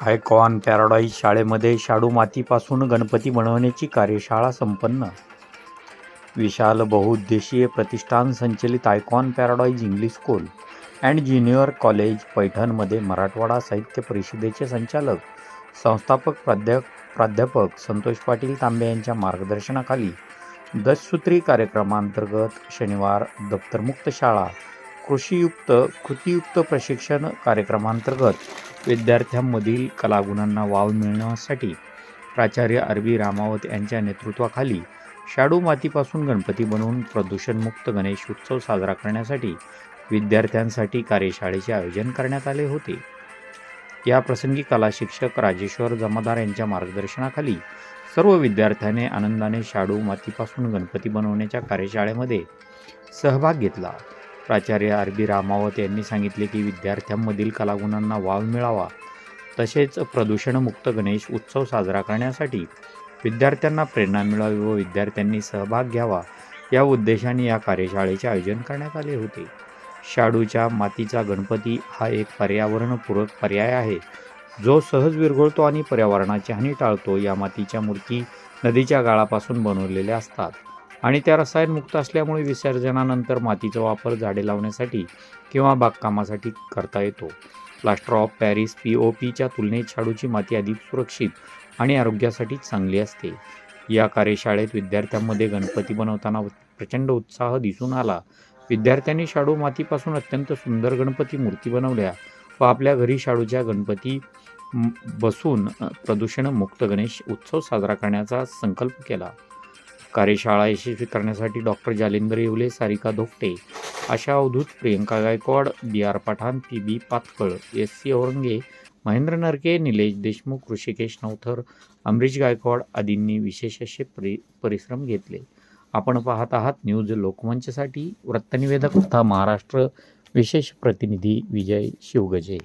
Icon paradise शाळेमध्ये शाडू मातीपासून गणपती बनवण्याची कार्यशाळा संपन्न. विशाल बहुउद्देशीय प्रतिष्ठान संचलित Icon Paradise English School and Junior College पैठणमध्ये Marathwada साहित्य परिषदेचे संचालक संस्थापक प्राध्या प्राध्यापक संतोष पाटील तांबे यांच्या मार्गदर्शनाखाली दशसूत्री कार्यक्रमांतर्गत शनिवार दप्तरमुक्त शाळा कृषीयुक्त कृतीयुक्त प्रशिक्षण कार्यक्रमांतर्गत विद्यार्थ्यांमधील कलागुणांना वाव मिळण्यासाठी प्राचार्य अरबी रामावत यांच्या नेतृत्वाखाली शाडू मातीपासून गणपती बनवून प्रदूषणमुक्त गणेश उत्सव साजरा करण्यासाठी विद्यार्थ्यांसाठी कार्यशाळेचे आयोजन करण्यात आले होते. या प्रसंगी कला शिक्षक राजेश्वर जमादार यांच्या मार्गदर्शनाखाली सर्व विद्यार्थ्याने आनंदाने शाडू मातीपासून गणपती बनवण्याच्या कार्यशाळेमध्ये सहभाग घेतला. प्राचार्य आर बी रामावत यांनी सांगितले की विद्यार्थ्यांमधील कलागुणांना वाव मिळावा. तसेच प्रदूषणमुक्त गणेश उत्सव साजरा करण्यासाठी विद्यार्थ्यांना प्रेरणा मिळावी व विद्यार्थ्यांनी सहभाग घ्यावा या उद्देशाने या कार्यशाळेचे आयोजन करण्यात आले होते. शाडूच्या मातीचा गणपती हा एक पर्यावरणपूरक पर्याय आहे. जो सहज विरघळतो आणि पर्यावरणाची हानी टाळतो या मातीच्या मूर्ती नदीच्या गाळापासून बनवलेल्या असतात. आणि त्या रसायनमुक्त असल्यामुळे विसर्जनानंतर मातीचा वापर झाडे लावण्यासाठी किंवा बागकामासाठी करता येतो. Plaster of Paris P O पीच्या तुलनेत शाडूची माती अधिक सुरक्षित आणि आरोग्यासाठी चांगली असते. या कार्यशाळेत विद्यार्थ्यांमध्ये गणपती बनवताना प्रचंड उत्साह दिसून आला. विद्यार्थ्यांनी शाडू मातीपासून अत्यंत सुंदर गणपती मूर्ती बनवल्या व आपल्या घरी शाडूच्या गणपती बसून प्रदूषणमुक्त गणेश उत्सव साजरा करण्याचा संकल्प केला. कार्यशाळा यशस्वी करण्यासाठी doctor Jalindar Yewale Sarika Dhokte Asha Avdhut Priyanka Gaikwad B R Pathan P B Patkal S C Aurange Mahendra Narke Nilesh Deshmukh Rishikesh नवथर Amrish Gaikwad आदींनी विशेष असे परि परिश्रम घेतले. आपण पाहत आहात न्यूज लोकमंचसाठी. वृत्तनिवेदक तथा महाराष्ट्र. विशेष प्रतिनिधी विजय शिवगजे.